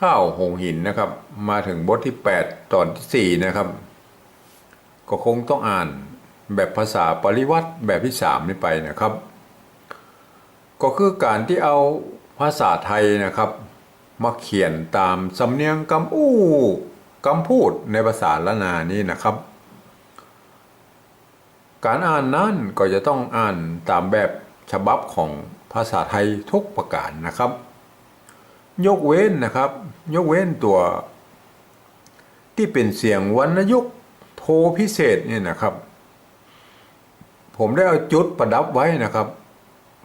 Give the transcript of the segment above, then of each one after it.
ข้าวหงหินนะครับ มาถึงบทที่ 8 ตอนที่4นะครับ ก็คงต้องอ่านแบบภาษาปริวัติแบบที่3นี้ไปนะครับ ก็คือการที่เอาภาษาไทยนะครับมาเขียนตามสำเนียงกำอู้กำพูดในภาษาละนานี้นะครับ การอ่านนั้นก็จะต้องอ่านตามแบบฉบับของภาษาไทยทุกประการนะครับ ยกเว้นนะครับ ยกเว้นตัว ที่เป็นเสียงวรรณยุกโทพิเศษเนี่ยนะครับ ผมได้เอาจุดประดับไว้นะครับ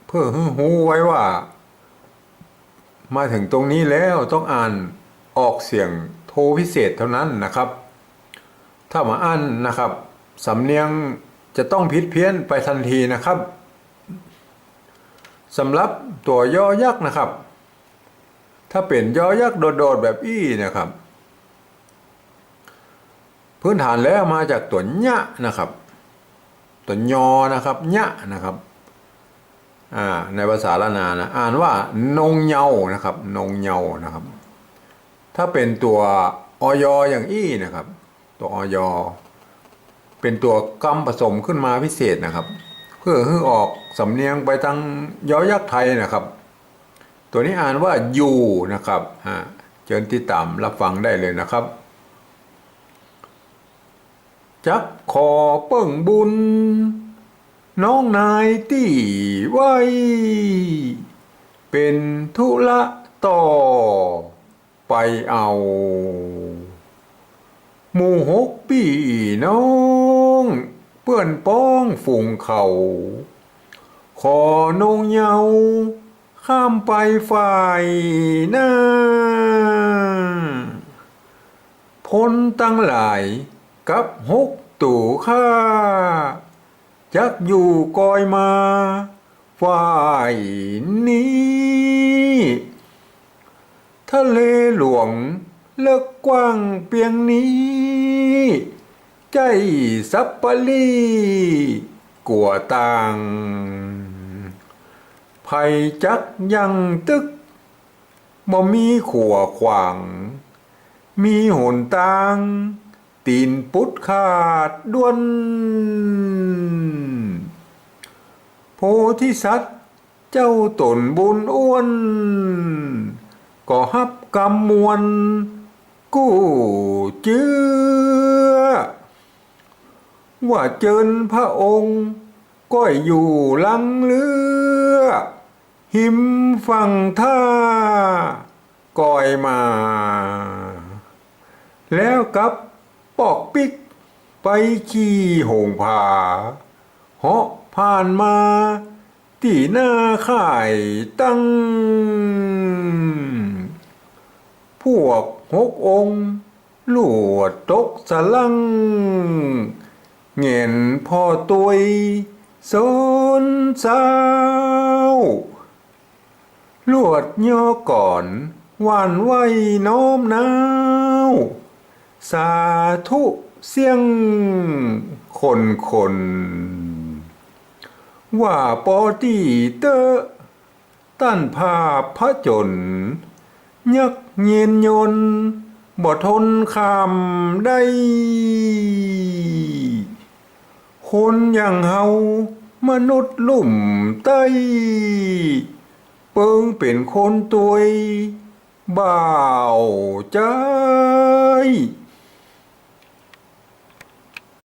เพื่อให้หูไว้ว่า มาถึงตรงนี้แล้วต้องอ่านออกเสียงโทพิเศษเท่านั้นนะครับ ถ้ามาอ่านนะครับสำเนียงจะต้องผิดเพี้ยนไปทันทีนะครับสำหรับตัวย่อยักษ์นะครับ ถ้าเป็นยอยักษ์โดดๆแบบอี้นะครับ พื้นฐานแล้วมาจากตัวยะนะครับ ตัวยอนะครับยะนะครับอ่าในภาษาละนานะอ่านว่านงเยานะครับนงเยานะครับ ถ้าเป็นตัวออยอย่างอี้นะครับ ตัวออยเป็นตัวกำผสมขึ้นมาพิเศษนะครับ เพื่อให้ออกสำเนียงไปทางยอยักษ์ไทยนะครับ ตัวนี้อ่านว่ายูนะครับเชิญที่ตามรับฟังได้เลยนะครับ จักขอเปิ่งบุญ น้องนายตีไว้ เป็นธุระต่อ ไปเอาหมู่หกปีน้องเปื่อนป้องฝูงเขา ขอนงเยา ข้ามไปฝ่ายหน้า พ้นตั้งหลายกับหกตู่ข้าจักอยู่กอยมาฝ่ายนี้ ทะเลหลวงเลิกกว้างเปียงนี้ ใจสับปะลีกัวต่าง ภัยจักยังตึกบ่มีขัวขวาง มีหนตาง ตีนปุดขาดด้วน โพธิสัตว์เจ้าตนบุญอ้วน ก็ฮับกำมวล กู้เจือ ว่าเจิญพระองค์ ก้อยอยู่ลังเรือ หิมฟังท่าก้อยมา แล้วกับปอกปิก ไปขี่หงผาเหาะผ่านมาที่หน้าข่ายตั้ง พวกหกองค์ลวดตกสลัง เงียนพ่อตุยสนเศร้า ลวดย่อก่อนหวานไว้น้อมน้าว สาธุเสียง คนคนว่าปอตีเตอต้านภาพพระจน ยักเย็นยนต์บ่ทนคำได้ คนอย่างเฮามนุษย์ลุ่มใต้ เปิงเป็นคนตัวยบ่าวใจ